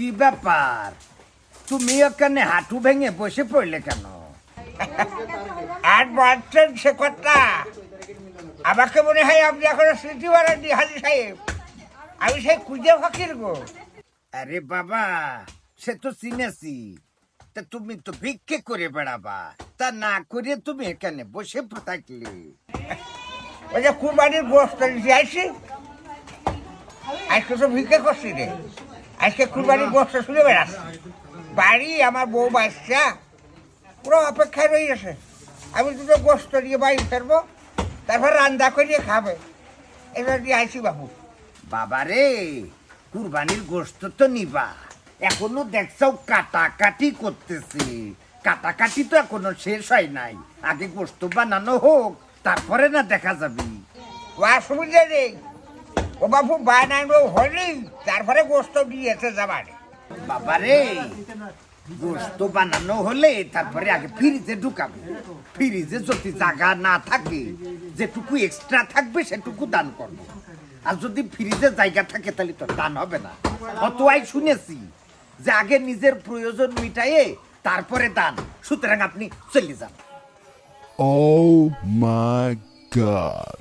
কি ব্যাপার? তুমি ওখানে হাঁটু ভেঙে বসে পড়লে কেন? আর সে কথা। আমাকে মনে হয় আপনি এখনও স্মৃতি বাড়াননি হাজি সাহেব। আমি সেই খুঁজে ফকির গো। আরে বাবা, সে তো চিনেছি তা তুমি তো ভিক্ষে করে বেড়াবা। তা না করে তুমি এখানে বসে থাকলে। ওই যে কুরবানির গোস্ত দিতে আইসি আজকে তো ভিক্ষে করছি রে। আজকে কুরবানির গোস্ত শুনে বেড়াস বাড়ি আমার বউ বাচ্চা পুরো অপেক্ষায় রয়ে গেছে। আমি দুটো গোস্ত দিয়ে বাড়ি ফেরবো তারপর রান্না করিয়ে খাবে। এটা দিয়ে আইসি বাবু। বাবারে কুরবানির গোস্ত তো নিবা। এখনও দেখছ কাটাকাটি করতেছে। কাটাকাটি তো এখনও শেষ হয় নাই। আগে গোস্ত বানানো হোক তারপরে না দেখা যাবে। ও অসুবিধা নেই ও বাবু বানানো হলি তারপরে গোস্ত দিয়েছে যাবার বাবারে গোস্ত বানানো হলে তারপরে আগে ফ্রিজে ঢুকাবে। ফ্রিজে যদি জায়গা না থাকে যেটুকু এক্সট্রা থাকবে সেটুকু দান করব। আর যদি ফ্রিজে জায়গা থাকে তাহলে তো দান হবে না। অতই শুনেছি যে আগে নিজের প্রয়োজন মিটাইয়ে তারপরে দান। সুতরাং আপনি চলে যান। Oh my god.